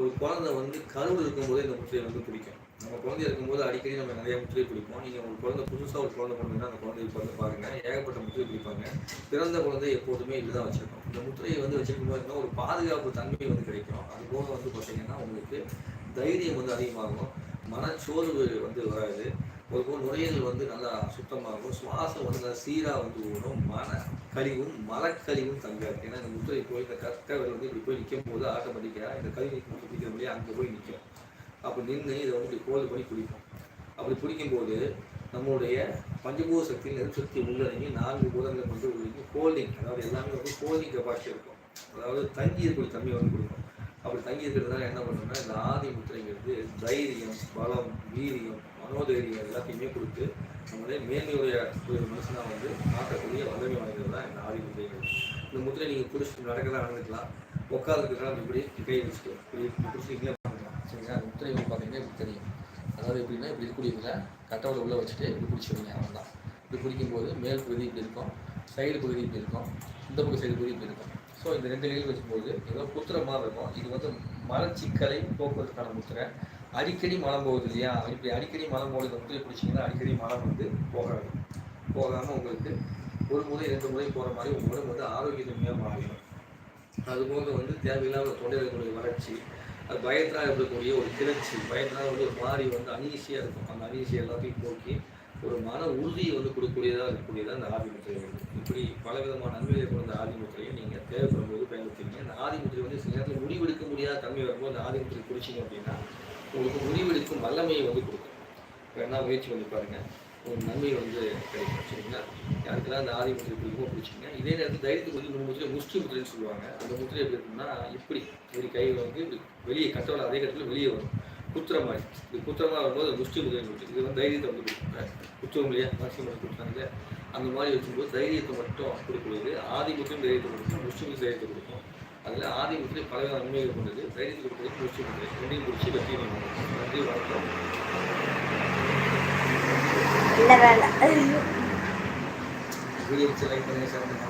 ஒரு குழந்தை வந்து கருவில் இருக்கும்போது இந்த முத்திரையை வந்து பிடிக்கும். நம்ம குழந்தை இருக்கும்போது அடிக்கடி நம்ம நிறைய முத்திரை பிடிப்போம். நீங்கள் ஒரு குழந்தை புதுசாக ஒரு குழந்தை பண்ணுங்கன்னா அந்த குழந்தைய வந்து பாருங்க. ஏகப்பட்ட முத்திரை பிடிப்பாங்க. பிறந்த குழந்தை எப்போதுமே இல்லை தான் வச்சுருக்கோம். இந்த முத்திரையை வந்து வச்சுருக்கும்போது ஒரு பாதுகாப்பு தன்மை வந்து கிடைக்கும். அது போக வந்து பார்த்தீங்கன்னா உங்களுக்கு தைரியம் வந்து அதிகமாகும். மனச்சோர்வு வந்து வராது. ஒரு நுரையீரல் வந்து நல்லா சுத்தமாகும் சுவாசம் வந்து நல்லா சீராக வந்து ஓடும் மன கழிவும் மலக்கழிவும் தங்காது. ஏன்னா இந்த முத்திரை போய் இந்த கற்கவர் வந்து இப்படி போய் நிற்கும் போது ஆட்டோமேட்டிக்காக இந்த கழிவு பிடிக்கிற முடியாது அங்கே போய் நிற்கும் அப்போ நின்று இதை வந்து இப்படி கோல் பண்ணி குடிப்போம் அப்படி குடிக்கும்போது நம்மளுடைய பஞ்சபூத சக்தி நெருசக்தி உள்ளடங்கி நான்கு பூதங்களை கொண்டு உள்ளடங்கி ஹோல்டிங் அதாவது எல்லாமே வந்து ஹோல்டிங் கெப்பாசிட்டி இருக்கும். அதாவது தங்கி இருக்கக்கூடிய தன்மை வந்து கொடுக்கும். அப்படி தங்கி இருக்கிறதுனால என்ன பண்ணணும்னா இந்த ஆதி முத்திரைங்கிறது தைரியம் பலம் வீரியம் மனோதைரியம் எல்லாத்தையுமே கொடுத்து நம்மளே மேன்மையுடைய ஒரு மனுஷனாக வந்து மாற்றக்கூடிய வல்லமை வாய்ந்தது தான் இந்த ஆதி முத்திரைகள் இந்த முத்திரை நீங்கள் பிடிச்சிட்டு நடக்கலாம் நடந்துக்கலாம். உட்காந்துருக்கலாம் இப்படி கை வச்சுட்டு இப்படி பிடிச்சிங்களே பார்க்கலாம் சரிங்களா? அந்த முத்திரை பார்த்தீங்கன்னா இப்படி தெரியும். அதாவது எப்படின்னா இப்படி இருக்கக்கூடியதில் கட்டோட உள்ளே வச்சுட்டு இப்படி பிடிச்சிடுங்க. அவன் தான் இப்படி பிடிக்கும்போது மேல் பகுதி இப்படி இருக்கும். சைடு பகுதி இப்படி இருக்கும். இந்த பக்கம் சைடு பகுதி இப்படி இருக்கும். ஸோ இந்த ரெண்டு கையில் வச்சும்போது ஏதோ குத்துற மாதிரி இருக்கும். இது வந்து மலச்சிக்கலை போக்குவரத்துக்கான முத்திரை. அடிக்கடி மலம் போகுது இல்லையா? இப்படி அடிக்கடி மலம் போகிறது வந்து பிடிச்சிங்கன்னா அடிக்கடி மலம் வந்து போகாது போகாமல் உங்களுக்கு ஒரு முறை ரெண்டு முறை போகிற மாதிரி உங்களுக்கு உடம்பு வந்து ஆரோக்கியத்தன்மையாக மாறிடும். அதுபோக வந்து தேவையில்லாமல் தொண்டை இருக்கக்கூடிய வறட்சி அது பயத்தினால் இருக்கக்கூடிய ஒரு கிளர்ச்சி பயத்தினால் வந்து ஒரு மாதிரி வந்து அனீசியாக இருக்கும். அந்த அனீசியை எல்லாத்தையும் போக்கி ஒரு மன உறுதியை வந்து கொடுக்கக்கூடியதாக இருக்கக்கூடியதாக அந்த ஆதி முத்திரை வந்து. இப்படி பல விதமான நன்மைகளை கொண்ட இந்த ஆதி முத்திரையை நீங்கள் தேவைப்படும் போது பயன்படுத்துவீங்க அந்த ஆதி முத்திரை வந்து சில நேரத்தில் முடிவெடுக்க முடியாத தன்மை வரும்போது அந்த ஆதி முத்திரை குடிச்சிங்க அப்படின்னா உங்களுக்கு முடிவெடுக்கும் வல்லமையை வந்து கொடுக்கும். வேணா முயற்சி பண்ணி பாருங்கள் ஒரு நன்மை வந்து கிடைக்கும். சரிங்களா? யாருக்கெல்லாம் அந்த ஆதி முத்திரை பிடிக்குமோ பிடிச்சிங்க இதே நேரத்தில் தைரியத்துக்கு வந்து மூணு முத்திரை முஷ்டி முத்திரைன்னு சொல்லுவாங்க. அந்த முத்திரை எப்படி இருக்கும்னா இப்படி. இப்படி கை வந்து இப்படி வெளியே கட்டோட அதே கட்டத்தில் வெளியே வரும். குத்துற மாதிரி. இது குத்துற வரும்போது அது முஷ்டி முத்திரை கொடுத்து இது வந்து தைரியத்தை வந்து கொடுக்குங்க குத்துவோம் இல்லையா? மேக்ஸிமம் கொடுத்தாங்க அந்த மாதிரி வச்சும்போது தைரியத்தை மட்டும் கொடுக்கக்கூடியது. ஆதி முத்திரையும் தைரியத்தை கொடுக்கும். முஷ்டி தைரியத்தை கொடுக்கும். அதில் ஆதி முத்திரை பல வித நன்மைகள் கொண்டது. தைரியத்தை கொடுக்கிறது முஷ்டி முத்திரை ரெண்டையும் பிடிச்சி வெற்றி நன்றி வணக்கம். வீடியோ லைக் பண்ணுங்க.